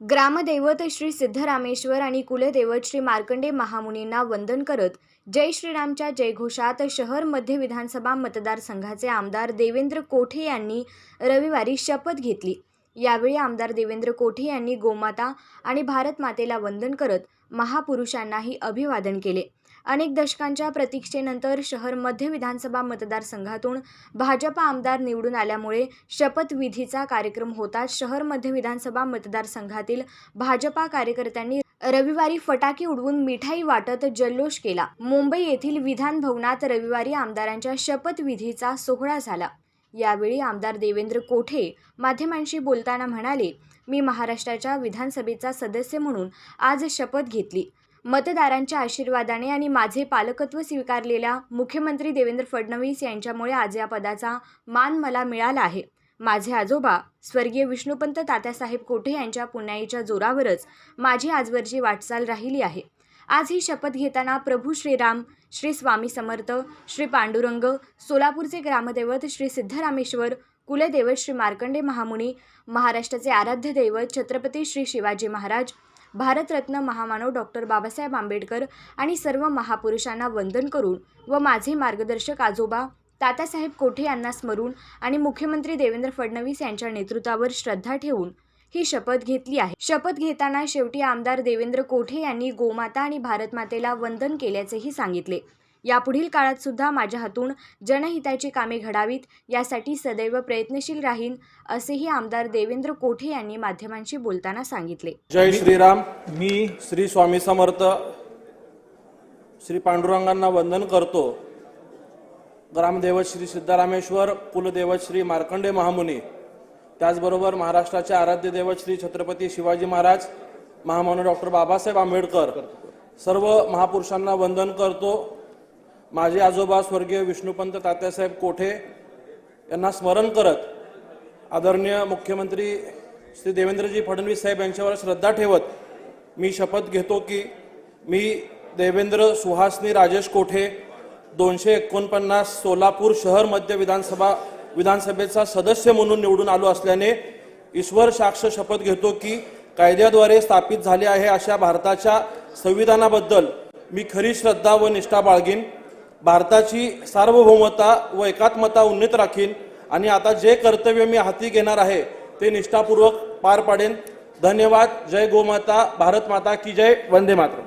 ग्रामदैवत श्री सिद्धरामेश्वर आणि कुलदैवत श्री मार्कंडे महामुनींना वंदन करत जय श्रीरामच्या जयघोषात शहर मध्य विधानसभा मतदारसंघाचे आमदार देवेंद्र कोठे यांनी रविवारी शपथ घेतली. यावेळी आमदार देवेंद्र कोठे यांनी गोमाता आणि भारत मातेला वंदन करत महापुरुषांनाही अभिवादन केले. अनेक दशकांच्या प्रतीक्षेनंतर शहर मध्य विधानसभा मतदारसंघातून भाजपा आमदार निवडून आल्यामुळे शपथविधीचा कार्यक्रम होताच शहर मध्य विधानसभा मतदारसंघातील भाजपा कार्यकर्त्यांनी रविवारी फटाके उडवून मिठाई वाटत जल्लोष केला. मुंबई येथील विधान भवनात रविवारी आमदारांच्या शपथविधीचा सोहळा झाला. यावेळी आमदार देवेंद्र कोठे माध्यमांशी बोलताना म्हणाले मी महाराष्ट्राच्या विधानसभेचा सदस्य म्हणून आज शपथ घेतली. मतदारांच्या आशीर्वादाने आणि माझे पालकत्व स्वीकारलेल्या मुख्यमंत्री देवेंद्र फडणवीस यांच्यामुळे आज या पदाचा मान मला मिळाला आहे. माझे आजोबा स्वर्गीय विष्णुपंत तात्यासाहेब कोठे यांच्या पुण्याईच्या जोरावरच माझी आजवरची वाटचाल राहिली आहे. आज ही शपथ घेताना प्रभू श्रीराम श्री स्वामी समर्थ श्री पांडुरंग सोलापूरचे ग्रामदैवत श्री सिद्धरामेश्वर कुलदैवत श्री मार्कंडे महामुनी महाराष्ट्राचे आराध्य दैवत छत्रपती श्री शिवाजी महाराज भारतरत्न महामानव डॉक्टर बाबासाहेब आंबेडकर आणि सर्व महापुरुषांना वंदन करून व माझे मार्गदर्शक आजोबा तातासाहेब कोठे यांना स्मरून आणि मुख्यमंत्री देवेंद्र फडणवीस यांच्या नेतृत्वावर श्रद्धा ठेवून ही शपथ घेतली आहे. शपथ घेताना शेवटी आमदार देवेंद्र कोठे यांनी गोमाता आणि भारतमातेला वंदन केल्याचेही सांगितले. यापुढील काळात सुद्धा माझ्या हातून जनहिताची कामे घडावीत यासाठी सदैव प्रयत्नशील राहीन असेही आमदार देवेंद्र कोठे यांनी माध्यमांशी बोलताना सांगितले. जय श्रीराम. मी श्री स्वामी समर्थ श्री पांडुरंगांना वंदन करतो. ग्रामदेवत श्री सिद्धारामेश्वर कुलदेवत श्री मार्कंडे महामुनी त्याचबरोबर महाराष्ट्राचे आराध्य दैवत श्री छत्रपती शिवाजी महाराज महामानव डॉक्टर बाबासाहेब आंबेडकर सर्व महापुरुषांना वंदन करतो. माझे आजोबा स्वर्गीय विष्णुपंत तात्यासाहेब कोठे यांना स्मरण करत आदरणीय मुख्यमंत्री श्री देवेंद्रजी फडणवीस साहेब यांच्यावर श्रद्धा ठेवत मी शपथ घेतो की मी देवेंद्र सुहासनी राजेश कोठे दोनशे एकोणपन्नास सोलापूर शहर मध्य विधानसभा विधानसभेचा सदस्य म्हणून निवडून आलो असल्याने ईश्वर साक्ष शपथ घेतो की कायद्याद्वारे स्थापित झाले आहे अशा भारताच्या संविधानाबद्दल मी खरी श्रद्धा व निष्ठा बाळगीन. भारताची सार्वभौमता व एकात्मता उन्नीत राखीन आणि आता जे कर्तव्य मी हाती घेणार आहे ते निष्ठापूर्वक पार पाडेन. धन्यवाद. जय गोमाता. भारत माता की जय. वंदे मातरम.